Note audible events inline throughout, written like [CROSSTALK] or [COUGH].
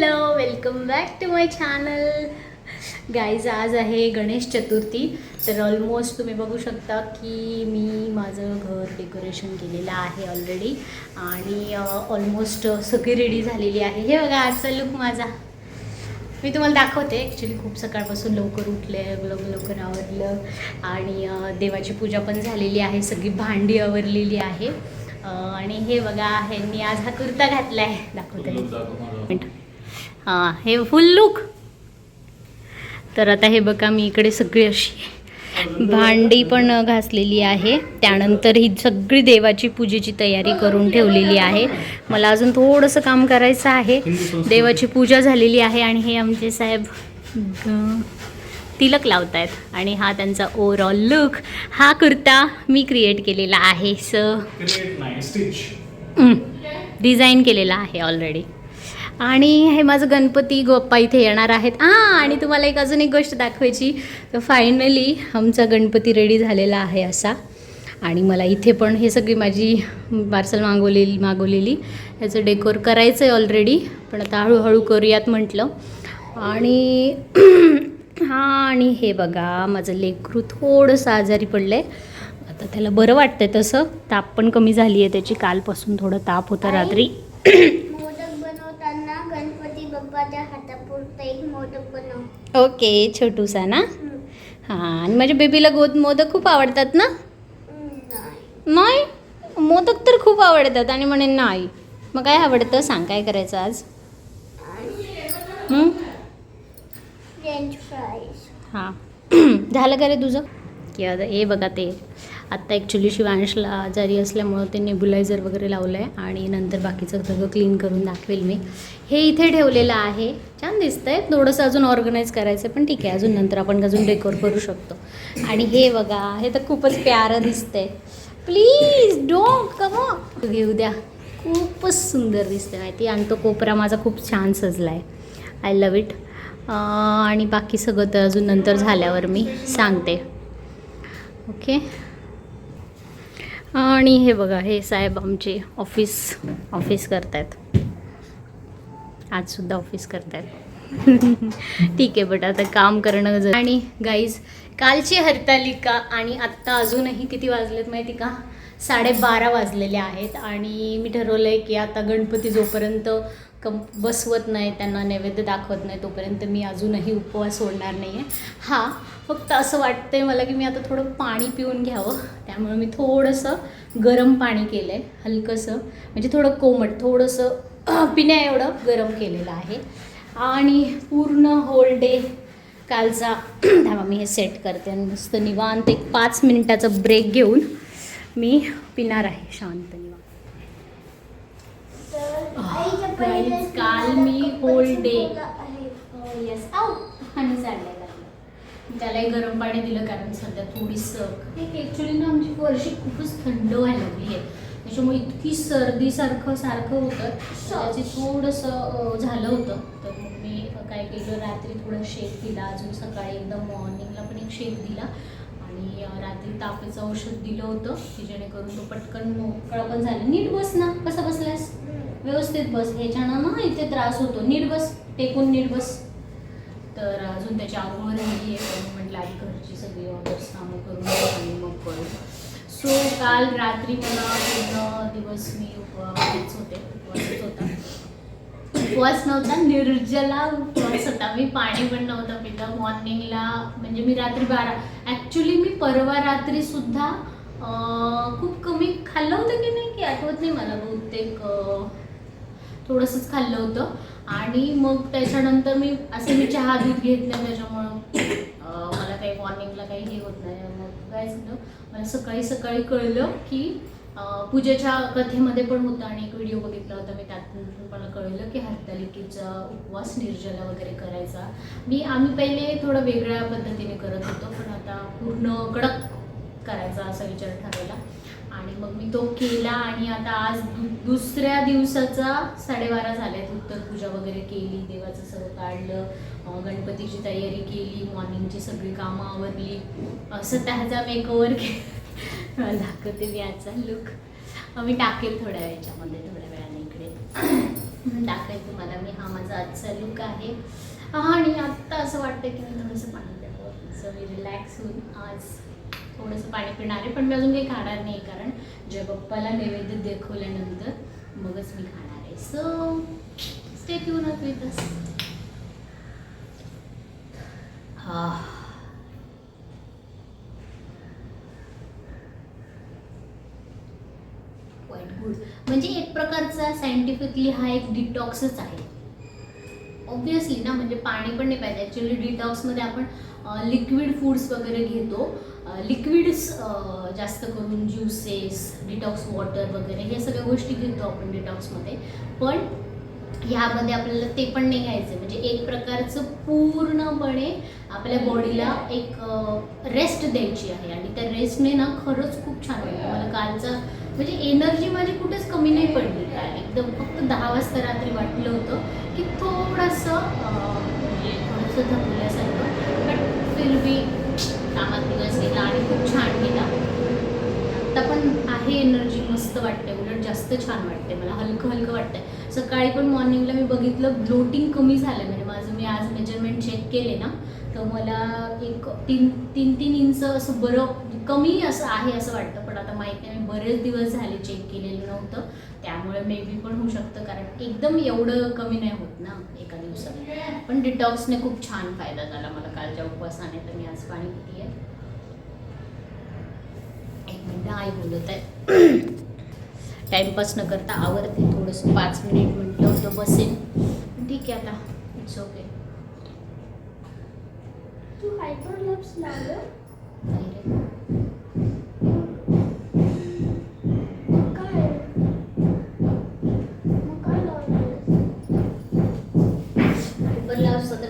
Hello welcome back to my channel guys आज आहे गणेश चतुर्थी. तर ऑलमोस्ट तुम्ही बघू शकता की मी माझं घर डेकोरेशन केलेलं आहे ऑलरेडी आणि ऑलमोस्ट सगळी रेडी झालेली आहे. हे बघा आजचा लुक माझा. मी तुम्हाला दाखवते. ॲक्च्युली खूप सकाळपासून लवकर उठले लवकर लवकर आवरलं. आणि देवाची पूजा पण झालेली आहे. सगळी भांडी आवरलेली आहे. आणि हे बघा ह्यांनी आज हा कुर्ता घातला आहे दाखवते. हां हे फुल लुक तर आता हे बघा मी इकडे सगळी अशी भांडी पण घासलेली आहे. त्यानंतर ही सगळी देवाची पूजेची तयारी करून ठेवलेली आहे. मला अजून थोडंसं काम करायचं आहे. देवाची पूजा झालेली आहे आणि हे आमचे साहेब तिलक लावतायत. आणि हा त्यांचा ओव्हरऑल लुक हा कुर्ता मी क्रिएट केलेला आहे. स डिझाईन केलेला आहे ऑलरेडी आणि हे माझं गणपती गोप्पा इथे येणार आहेत. हां आणि तुम्हाला एक अजून एक गोष्ट दाखवायची. तर फायनली आमचा गणपती रेडी झालेला आहे असा. आणि मला इथे पण हे सगळी माझी पार्सल मागवलेली मागवलेली. ह्याचं डेकोर करायचं आहे ऑलरेडी पण आता हळूहळू करूयात म्हटलं. आणि [CLEARS THROAT] हां आणि हे बघा माझं लेकरू थोडंसं आजारी पडलं आहे आता त्याला बरं वाटतंय तसं. ताप पण कमी झाली आहे त्याची. कालपासून थोडं ताप होतं रात्री मोदक बनवताना गणपती बाप्पाच्या हातापुरतं एक मोदक ओके छोटूसा ना? हां आणि माझ्या बेबीला गोद मोदक खूप आवडतात ना? नाही. मोदक तर खूप आवडतात आणि म्हणे नाही. मग काय आवडतं? सांग काय करायचं आज? हं? हां. [CLEARS THROAT] झालं का रे तुझं? की आता हे बघा ते. आत्ता ॲक्च्युली शिवांशला आजारी असल्यामुळं ते नेब्युलायझर वगैरे लावलं आहे आणि नंतर बाकीचं सगळं क्लीन करून दाखवेल मी. हे इथे ठेवलेलं आहे. छान दिसतंय. थोडंसं अजून ऑर्गनाईज करायचं आहे पण ठीक आहे. अजून नंतर आपण अजून डेकोर करू शकतो. आणि हे बघा हे तर खूपच प्यारं दिसतंय. प्लीज डोंट कम घेऊ द्या खूपच सुंदर दिसते माहिती आणि तो कोपरा माझा खूप छान सजला आहे आय लव इट आणि बाकी सगळं तर अजून नंतर झाल्यावर मी सांगते. ओके आणि हे बघा हे साहेब आमचे ऑफिस ऑफिस करतायत. आजसुद्धा ऑफिस करतायत. [LAUGHS] ठीक आहे बट आता काम करणं जर आणि गाईज कालची हरतालिका आणि आत्ता अजूनही किती वाजलेत माहिती का? साडेबारा वाजलेले आहेत आणि मी ठरवलं आहे की आता गणपती जोपर्यंत कम बसवत नाही त्यांना नैवेद्य दाखवत नाही तोपर्यंत मी अजूनही उपवास सोडणार नाही आहे हां फक्त असं वाटतं आहे मला की मी आता थोडं पाणी पिऊन घ्यावं. त्यामुळे मी थोडंसं गरम पाणी केलं आहे हलकंसं म्हणजे थोडं कोमट थोडंसं [CLEARS THROAT] पिण्या एवढं गरम केलेलं आहे. आणि पूर्ण होल डे कालचा [CLEARS THROAT] थांबा मी हे सेट करते आणि नुसतं निवांत एक पाच मिनिटाचा ब्रेक घेऊन मी पिणार आहे शांतनी निवांत तर आईच्या guys, पहिल्या काल मी day- आहे. येस आऊ आणि चाललंय लागलं त्यालाही गरम पाणी दिलं कारण सध्या थोडीसं ॲक्च्युली ना आमची वर्षी खूपच थंड व्हायला लागली आहे. त्याच्यामुळे इतकी सर्दीसारखं सारखं होतं. त्याचे थोडंसं झालं होतं. तर मग मी काय केलं रात्री थोडं शेक दिला. अजून सकाळी एकदम मॉर्निंगला पण एक शेक दिला. आणि रात्री तापेचं औषध दिलं होतं की जेणेकरून तो पटकन मोकळा पण झाला. नीट बस ना. व्यवस्थित बस याच्यानं ना इथे त्रास होतो नीट बस टेकून नीट बस तर अजून त्याची आंघोळ राहिली आहे पण म्हटलं आधी घरची सगळी ऑर्डर्स कामं करून आणि मग करू सो काल रात्री मला पूर्ण दिवस मी उपवास होते उपवासच होता. उपवास नव्हता निर्जला उपवास होता. मी पाणी पण नव्हतं पिलं. मॉर्निंगला म्हणजे मी रात्री बारा ॲक्च्युली मी परवा रात्री सुद्धा खूप कमी खाल्लं होतं की नाही की आठवत नाही मला बहुतेक थोडंसंच खाल्लं होतं. आणि मग त्याच्यानंतर मी असं मी चहा दूध घेत नाही त्याच्यामुळं. मला काही मॉर्निंगला काही हे होत नाही. मग काय झालं? मला सकाळी सकाळी कळलं की पूजेच्या कथेमध्ये पण होतं आणि एक व्हिडिओ बघितला होता. मी त्यातून मला कळलं की हरतालिकेचा उपवास निर्जला वगैरे करायचा. मी आम्ही पहिले थोडं वेगळ्या पद्धतीने करत होतो पण आता पूर्ण कडक करायचा असा विचार ठरवला आणि मग मी तो केला आणि आता आज दु दुसऱ्या दिवसाचा साडेबारा झाल्यात उत्तर पूजा वगैरे केली देवाचं सगळं काढलं गणपतीची तयारी केली मॉर्निंगची सगळी कामं आवरली. असं त्याचा मेकओव्हर केला दाखवते मी आजचा लुक मी टाकेल थोड्या वेळाच्यामध्ये थोड्या वेळाने इकडे. [CLEARS THROAT] म्हणून दाखवेल तुम्हाला मी. हा माझा आजचा लुक आहे. आणि आत्ता असं वाटतं की मी थोडंसं पाणी द्यावं सो मी रिलॅक्स होऊन आज थोडंसं पाणी पिणार आहे पण मी अजून काही खाणार नाही कारण जय बाप्पाला नैवेद्य दाखवल्यानंतर मगच मी खाणार आहे. So stay tuned up with us हा गुड म्हणजे एक प्रकारचा सायंटिफिकली हा एक डिटॉक्सच आहे. ऑब्विसली ना म्हणजे पाणी पण नाही पाहिजे. ॲक्च्युली डिटॉक्समध्ये आपण लिक्विड फूड्स वगैरे घेतो. लिक्विड्स जास्त करून ज्युसेस डिटॉक्स वॉटर वगैरे हे सगळ्या गोष्टी घेतो आपण डिटॉक्समध्ये पण ह्यामध्ये आपल्याला ते पण नाही घ्यायचं म्हणजे एक प्रकारचं पूर्णपणे आपल्या बॉडीला एक रेस्ट द्यायची आहे. आणि त्या रेस्टने ना खरंच खूप छान वाटतं मला कालचा म्हणजे एनर्जी माझी कुठेच कमी नाही पडली. काल एकदम फक्त दहा वाजता रात्री वाटलं होतं की थोडंसं म्हणजे थोडंसं थकल्यासारखं. बट फिर बी कामात दिवस गेला आणि खूप छान गेला आत्ता पण आहे एनर्जी मस्त वाटते उलट जास्त छान वाटते मला हलकं हलकं वाटतंय. सकाळी पण मॉर्निंगला मी बघितलं ब्लोटिंग कमी झालं म्हणजे माझं मी आज मेजरमेंट चेक केले ना तर मला एक तीन तीन तीन इंच असं बरं कमी असं आहे असं वाटतं. पण आता माहीत नाही मी बरेच दिवस झाले चेक केलेलं नव्हतं. त्यामुळे मे बी पण होऊ शकतं कारण एकदम एवढं कमी नाही होत ना एका दिवसात. पण डिटॉक्सने खूप छान फायदा झाला मला कालच्या उपवासाने तर मी आज पाणी पिती आहे एक मिनिट आई बोलत आहे टाइमपास न करता आवरते थोडंसं. पाच मिनिट म्हटलं होतं बसेल ठीक आहे आता. इट्स ओके तू हायपर लिप्स लावलं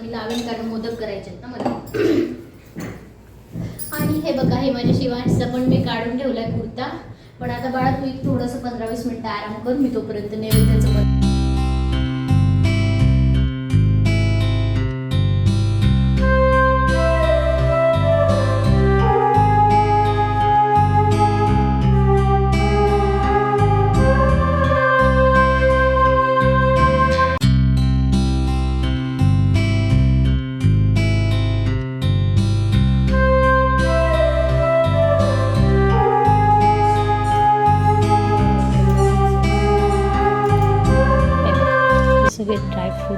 मी लावेन कारण मोदक करायचे आहेत ना मला आणि हे बघा हे माझ्या शिवांशचा पण मी काढून ठेवलाय कुर्ता. पण आता बाळा तू एक थोडंसं पंधरा वीस मिनिटं आराम कर मी तोपर्यंत नैवेद्याचं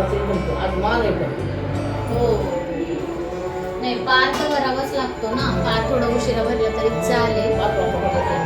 आज आहे. हो नाही पार तर भरावाच लागतो ना पार थोडा उशिरा भरला तरी चालेल पाच वाजता बसायचं.